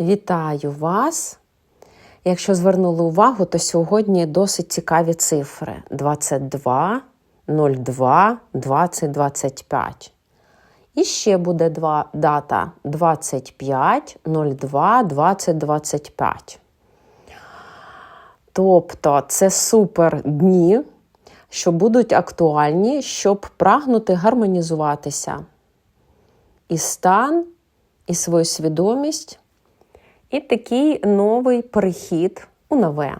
Вітаю вас! Якщо звернули увагу, то сьогодні досить цікаві цифри: 22, 02, 20, 25. І ще буде два, дата 25, 02, 20, 25. Тобто це супер дні, що будуть актуальні, щоб прагнути гармонізуватися і стан, і свою свідомість, і такий новий перехід у нове.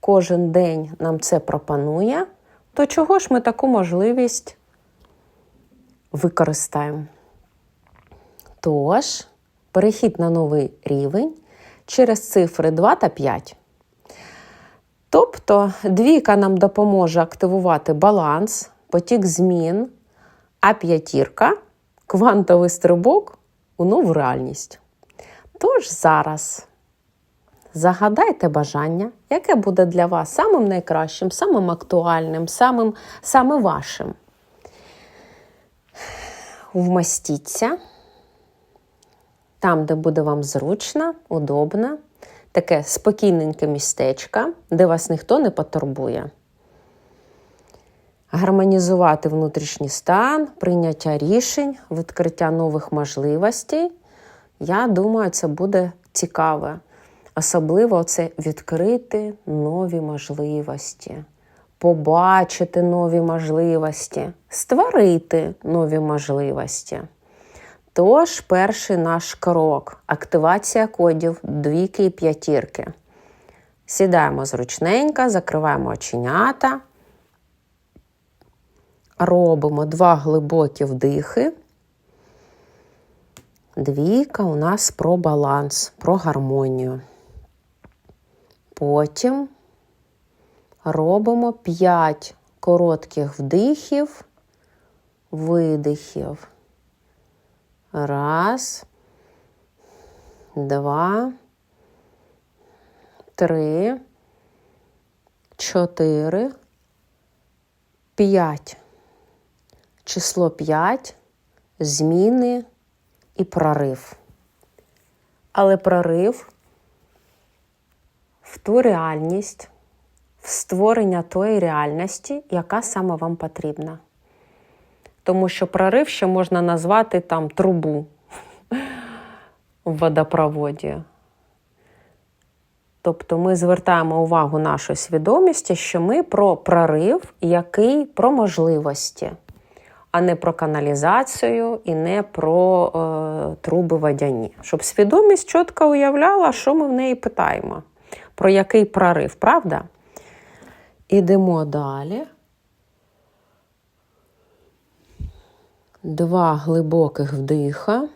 Кожен день нам це пропонує, то чого ж ми таку можливість використаємо? Тож, перехід на новий рівень через цифри 2 та 5. Тобто двійка нам допоможе активувати баланс, потік змін, а п'ятірка квантовий стрибок у нову реальність. Тож зараз загадайте бажання, яке буде для вас самим найкращим, самим актуальним, самим, саме вашим. Вмастіться там, де буде вам зручно, удобно, таке спокійненьке містечко, де вас ніхто не потурбує. Гармонізувати внутрішній стан, прийняття рішень, відкриття нових можливостей. Я думаю, це буде цікаве. Особливо це відкрити нові можливості, побачити нові можливості, створити нові можливості. Тож, перший наш крок активація кодів двійки і п'ятірки. Сідаємо зручненько, закриваємо оченята, робимо два глибокі вдихи. Двійка у нас про баланс, про гармонію. Потім робимо 5 коротких вдихів, видихів. Раз, два, три, чотири, п'ять. Число 5, зміни і прорив. Але прорив в ту реальність, в створення тої реальності, яка саме вам потрібна. Тому що прорив ще можна назвати там трубу в водопроводі. Тобто ми звертаємо увагу нашої свідомості, що ми про прорив, який про можливості, а не про каналізацію і не про е, труби водяні. Щоб свідомість чітко уявляла, що ми в неї питаємо, про який прорив, правда? Ідемо далі. Два глибоких вдиха.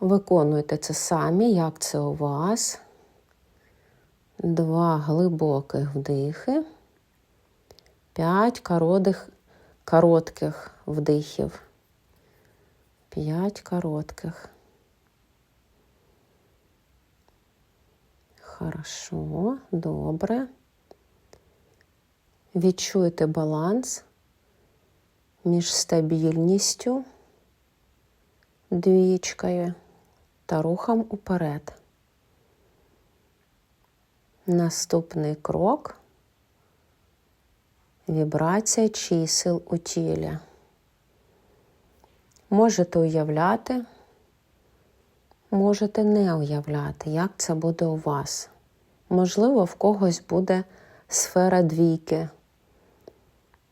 Виконуйте це самі, як це у вас. Два глибоких вдихи. П'ять коротких, коротких вдихів. П'ять коротких. Хорошо, добре. Відчуйте баланс між стабільністю, двічкою та рухом уперед. Наступний крок вібрація чисел у тілі. Можете уявляти, можете не уявляти, як це буде у вас. Можливо, в когось буде сфера двійки.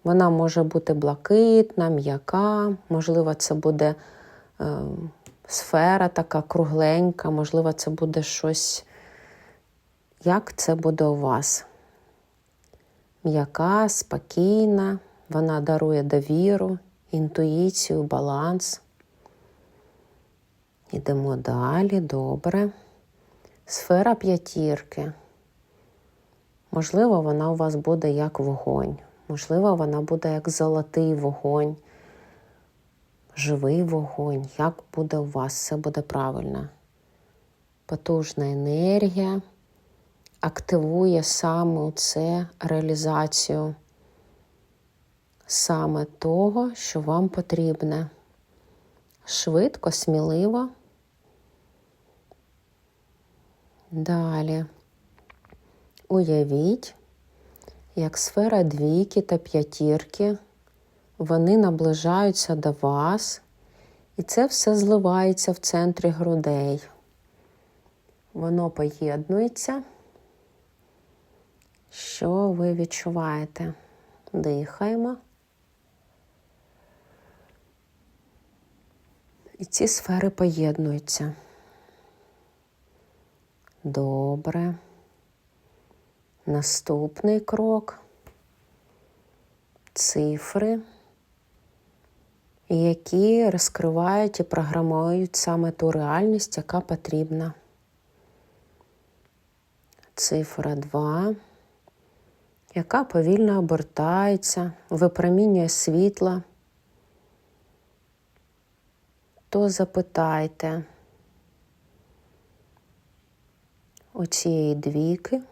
Вона може бути блакитна, м'яка, можливо, це буде е, сфера така кругленька, можливо, це буде щось. Як це буде у вас? М'яка, спокійна, вона дарує довіру, інтуїцію, баланс. Йдемо далі, добре. Сфера п'ятірки. Можливо, вона у вас буде як вогонь. Можливо, вона буде як золотий вогонь, живий вогонь. Як буде у вас, все буде правильно. Потужна енергія активує саме це реалізацію саме того, що вам потрібне. Швидко, сміливо, Далі уявіть, як сфера двійки та п'ятірки, вони наближаються до вас, і це все зливається в центрі грудей. Воно поєднується. Що ви відчуваєте? Дихаємо. І ці сфери поєднуються. Добре. Наступний крок. Цифри, які розкривають і програмують саме ту реальність, яка потрібна. Цифра 2, яка повільно обертається, випромінює світла. То запитайте у цієї двійки,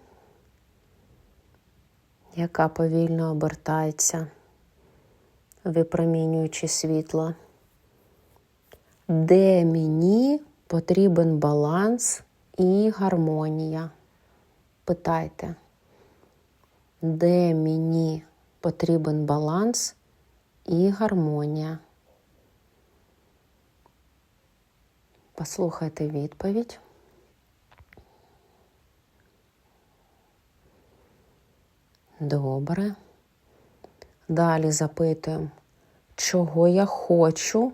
яка повільно обертається, випромінюючи світло, де мені потрібен баланс і гармонія. Питайте, де мені потрібен баланс і гармонія? Послухайте відповідь. Добре. Далі запитуємо, чого я хочу,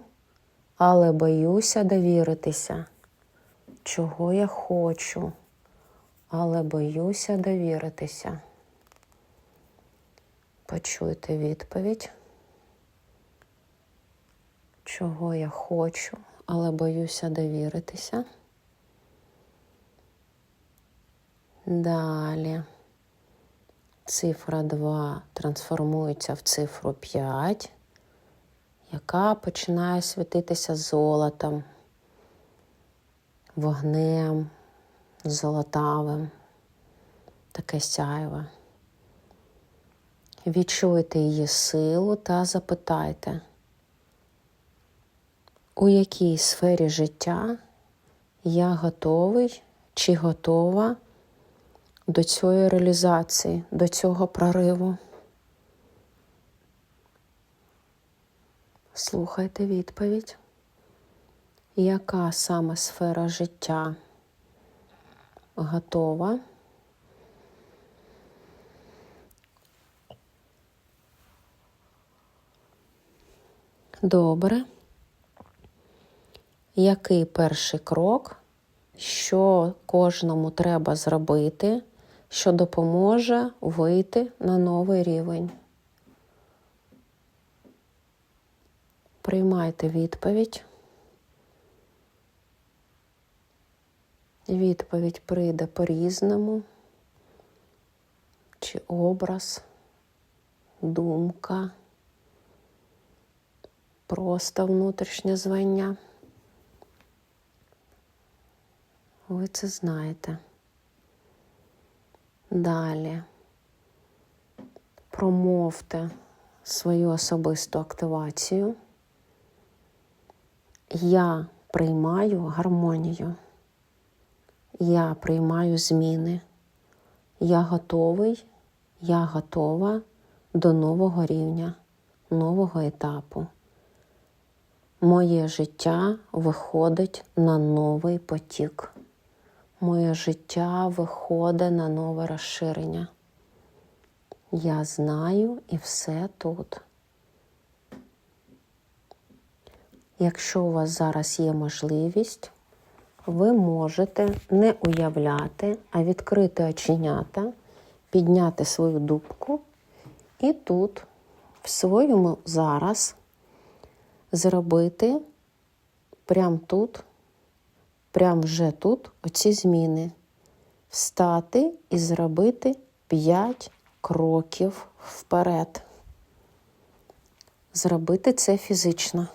але боюся довіритися. Чого я хочу, але боюся довіритися. Почуйте відповідь. Чого я хочу, але боюся довіритися. Далі. Цифра 2 трансформується в цифру 5, яка починає світитися золотом, вогнем, золотавим, таке сяйве. Відчуйте її силу та запитайте, у якій сфері життя я готовий чи готова до цієї реалізації, до цього прориву. Слухайте відповідь, яка саме сфера життя готова? Добре. Який перший крок, що кожному треба зробити, що допоможе вийти на новий рівень? Приймайте відповідь. Відповідь прийде по-різному, чи образ, думка, просто внутрішнє звання. Ви це знаєте. Далі промовте свою особисту активацію. Я приймаю гармонію. Я приймаю зміни. Я готовий, я готова до нового рівня, нового етапу. Моє життя виходить на новий потік. Моє життя виходить на нове розширення. Я знаю і все тут. Якщо у вас зараз є можливість, ви можете не уявляти, а відкрити оченята, підняти свою дубку і тут, в своєму зараз, зробити прямо тут, прямо вже тут, оці зміни. Встати і зробити 5 кроків вперед. Зробити це фізично.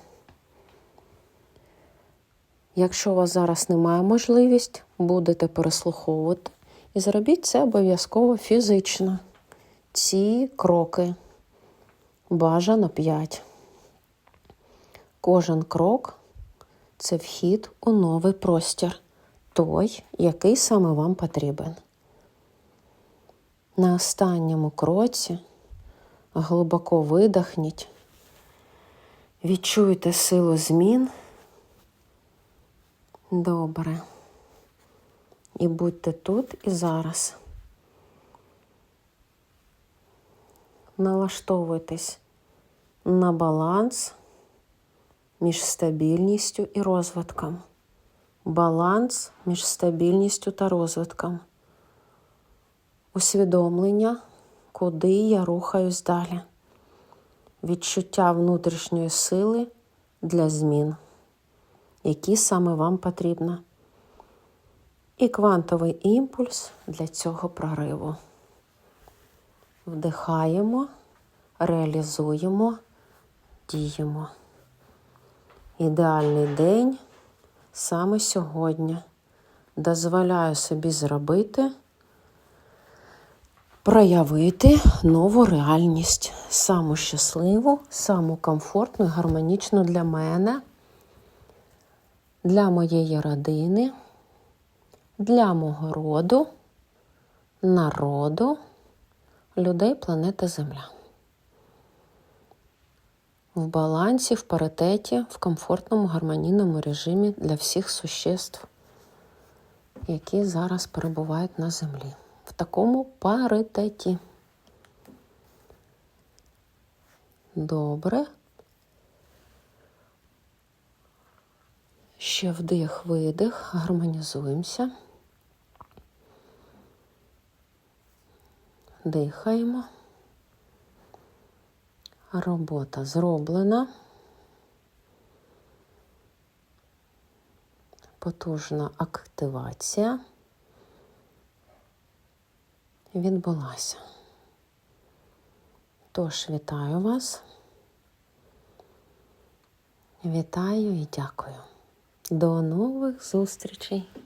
Якщо у вас зараз немає можливості, будете переслуховувати і зробіть це обов'язково фізично. Ці кроки бажано 5. Кожен крок це вхід у новий простір. той, який саме вам потрібен. На останньому кроці глибоко видихніть, відчуйте силу змін. Добре. І будьте тут і зараз. Налаштовуйтесь на баланс між стабільністю і розвитком. Баланс між стабільністю та розвитком. Усвідомлення, куди я рухаюсь далі. Відчуття внутрішньої сили для змін, які саме вам потрібно. І квантовий імпульс для цього прориву. Вдихаємо, реалізуємо, діємо. Ідеальний день саме сьогодні. Дозволяю собі зробити, проявити нову реальність, саму щасливу, саму комфортну і гармонічну для мене, для моєї родини, для мого роду, народу, людей планети Земля в балансі, в паритеті, в комфортному гармонійному режимі для всіх существ, які зараз перебувають на землі. В такому паритеті. Добре. Ще вдих, видих, гармонізуємося. Дихаємо. Робота зроблена. Потужна активація відбулася. Тож, вітаю вас. Вітаю і дякую. До нових зустрічей!